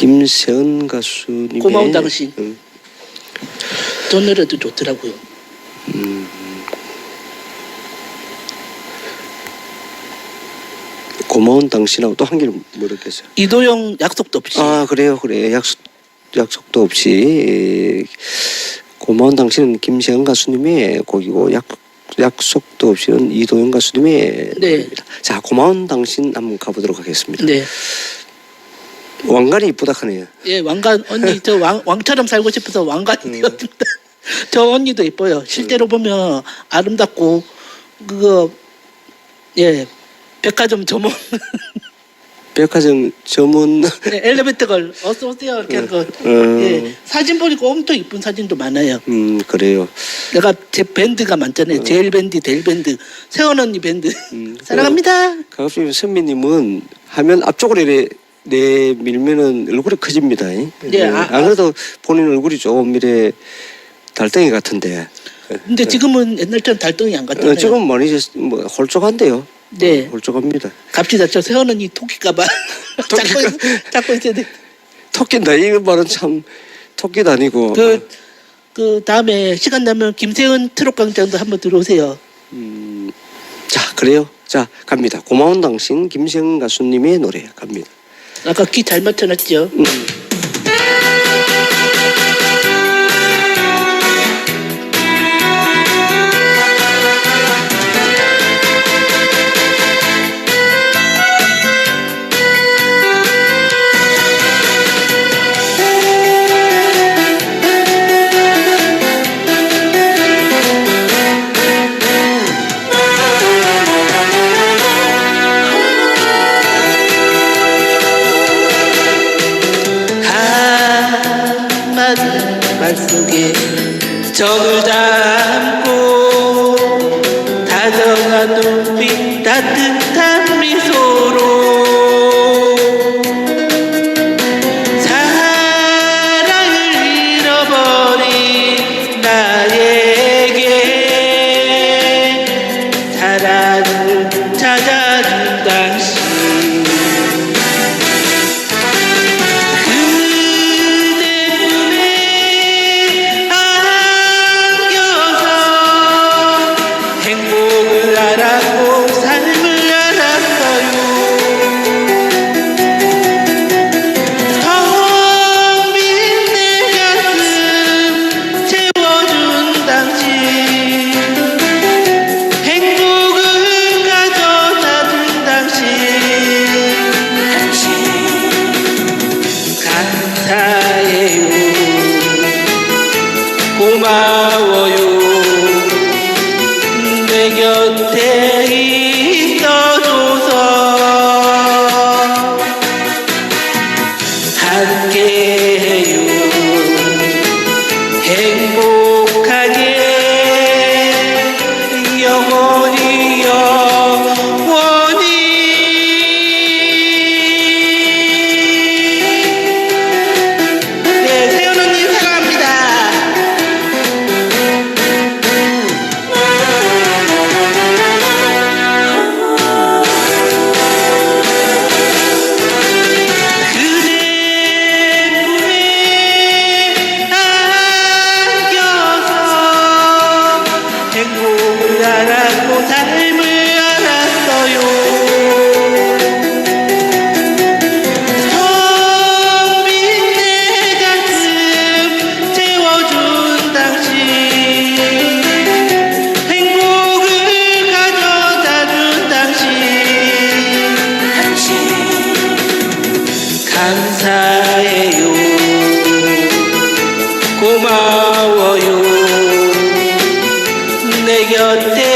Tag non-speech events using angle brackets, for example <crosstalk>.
김세은 가수님의 고마운 당신. 음, 저 노래도 좋더라고요. 고마운 당신하고 또 한 개를 모르겠어요. 이도영 약속도 없이. 아 그래요 그래 약속 약속도 없이 에, 고마운 당신은 김세은 가수님의 곡이고 약 약속도 없이는 이도영 가수님의 네. 곡입니다. 자 고마운 당신 한번 가보도록 하겠습니다. 네. 왕관이 이쁘다 하네요. 예, 왕관 언니 저 왕, 왕처럼 살고 싶어서 왕관이 음. <laughs> 저 언니도 예뻐요. 실제로 보면 아름답고 그거 예 백화점 점원 <laughs> 백화점 전문 네, 엘리베이터 걸 어서 오세요 이렇게 한 거. 음. 예 사진 보니까 엄청 이쁜 사진도 많아요. 음 그래요. 내가 제 밴드가 많잖아요. 제일 밴드, 델 밴드, 세원 언니 밴드. 음, 사랑합니다. 가급적 선배님은 하면 앞쪽으로 이래 내밀면은 얼굴이 커집니다. 네, 아, 안 그래도 본인 얼굴이 조금 이래 달덩이 같은데. 근데 지금은 옛날처럼 달덩이 안 같잖아요. 어, 지금 많이 이제 뭐 홀쭉한데요. 네. 홀쭉합니다. 갑시다. 저 세원 언니 토끼가봐. 잡고 있- 잡고 돼. 토끼다 이거 말은 참 토끼도 아니고. 그, 그 다음에 시간 나면 김세은 트롯 광장도 한번 들어오세요. 음, 자 그래요. 자 갑니다. 고마운 당신 김세은 가수님의 노래 갑니다. 아까 키잘 맞춰놨죠. 음. 말 속에 정을 담고 다정한 눈빛 따뜻한 미소로 사랑을 잃어버린 나에게 사랑을 찾아준 고마 고마워요. 내 곁에